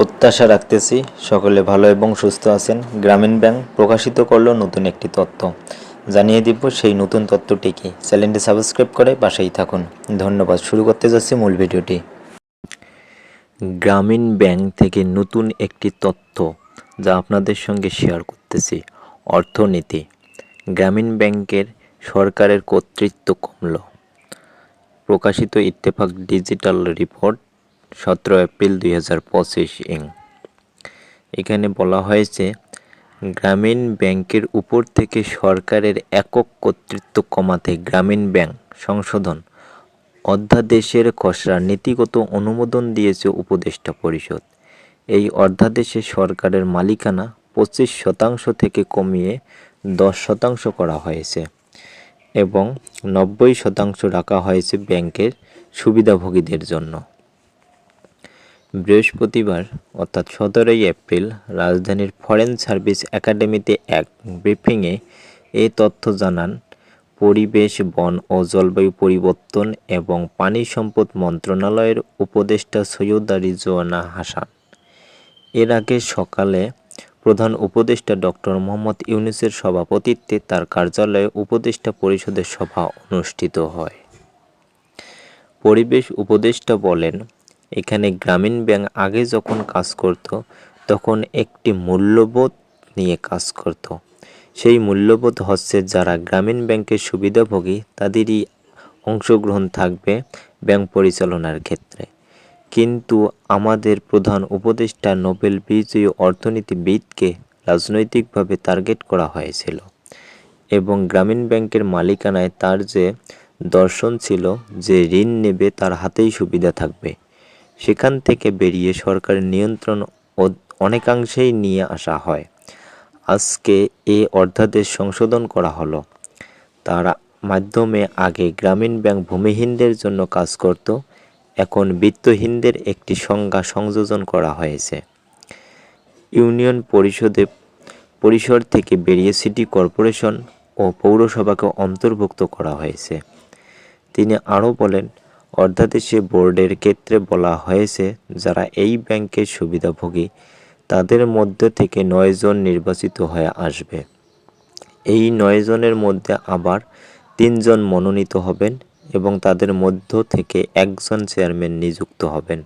প্রত্যাশা রাখতেছি সকলে ভালো এবং সুস্থ আছেন। গ্রামীণ ব্যাংক প্রকাশিত করল নতুন একটি তথ্য। জানিয়ে দিব সেই নতুন তথ্যটি কি। চ্যানেলটি সাবস্ক্রাইব করে পাশেই থাকুন। ধন্যবাদ। শুরু করতে যাচ্ছি মূল ভিডিওটি। গ্রামীণ ব্যাংক থেকে নতুন একটি তথ্য যা আপনাদের সঙ্গে শেয়ার করতেছি। অর্থনীতি। গ্রামীণ ব্যাংকের সরকারের কর্তৃত্ব কমল। প্রকাশিত ইত্তেফাক ডিজিটাল রিপোর্ট সতেরো এপ্রিল দুই হাজার পঁচিশ ইং। এখানে বলা হয়েছে, গ্রামীণ ব্যাংকের উপর থেকে সরকারের একক কর্তৃত্ব কমাতে গ্রামীণ ব্যাংক সংশোধন অধ্যাদেশের খসড়া নীতিগত অনুমোদন দিয়েছে উপদেষ্টা পরিষদ। এই অধ্যাদেশে সরকারের মালিকানা পঁচিশ শতাংশ থেকে কমিয়ে দশ শতাংশ করা হয়েছে এবং নব্বই শতাংশ রাখা হয়েছে ব্যাংকের সুবিধাভোগীদের জন্য। বৃহস্পতিবার, অর্থাৎ সতেরোই এপ্রিল, রাজধানীর ফরেন সার্ভিস একাডেমিতে এক ব্রিফিংয়ে এই তথ্য জানান, পরিবেশ, বন ও জলবায়ু পরিবর্তন এবং পানি সম্পদ মন্ত্রণালয়ের উপদেষ্টা সৈয়দা রিজওয়ানা হাসান। এর আগে সকালে প্রধান উপদেষ্টা ডক্টর মোহাম্মদ ইউনুসের সভাপতিত্বে তার কার্যালয়ে উপদেষ্টা পরিষদের সভা অনুষ্ঠিত হয়। পরিবেশ উপদেষ্টা বলেন এখানে গ্রামীণ ব্যাংক আগে যখন কাজ করত, তখন একটি মূল্যবোধ নিয়ে কাজ করত। সেই মূল্যবোধ হচ্ছে যারা গ্রামীণ ব্যাংকের সুবিধাভোগী, তাদেরই অংশগ্রহণ থাকবে ব্যাংক পরিচালনার ক্ষেত্রে। কিন্তু আমাদের প্রধান উপদেষ্টা নোবেল বিজয়ী অর্থনীতিবিদকে রাজনৈতিকভাবে টার্গেট করা হয়েছিল এবং গ্রামীণ ব্যাংকের মালিকানায় তার যে দর্শন ছিল, যে ঋণ নেবে, তার হাতেই সুবিধা থাকবে। সেখান থেকে বেরিয়ে সরকারের নিয়ন্ত্রণ অনেকাংশেই নিয়ে আসা হয়। আজকে এ অধ্যাদেশ সংশোধন করা হলো। তার মাধ্যমে আগে গ্রামীণ ব্যাংক ভূমিহীনদের জন্য কাজ করত, এখন বিত্তহীনদের একটি সংজ্ঞা সংযোজন করা হয়েছে। ইউনিয়ন পরিষদে পরিসর থেকে বেরিয়ে সিটি কর্পোরেশন ও পৌরসভাকে অন্তর্ভুক্ত করা হয়েছে। তিনি আরও বলেন অধ্যাদেশে বোর্ডের ক্ষেত্রে বলা হয়েছে, যারা এই ব্যাংকের সুবিধাভোগী, তাদের মধ্যে থেকে নয়জন নির্বাচিত হয়ে আসবে। এই নয়জনের মধ্যে আবার তিনজন মনোনীত হবেন এবং তাদের মধ্য থেকে একজন চেয়ারম্যান নিযুক্ত হবেন।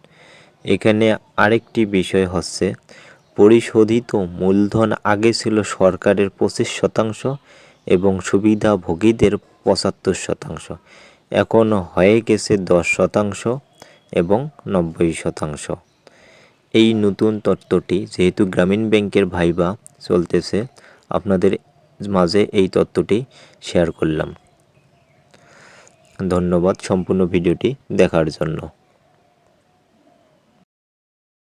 এখানে আরেকটি বিষয় হচ্ছে, পরিশোধিত মূলধন আগে ছিল সরকারের পঁচিশ শতাংশ এবং সুবিধাভোগীদের পঁচাত্তর শতাংশ। এখন হয়ে গেছে দশ শতাংশ এবং নব্বই শতাংশ। এই নতুন তত্ত্বটি যেহেতু গ্রামীণ ব্যাংকের ভাইবা চলতেছে, আপনাদের মাঝে এই তত্ত্বটি শেয়ার করলাম। ধন্যবাদ সম্পূর্ণ ভিডিওটি দেখার জন্য।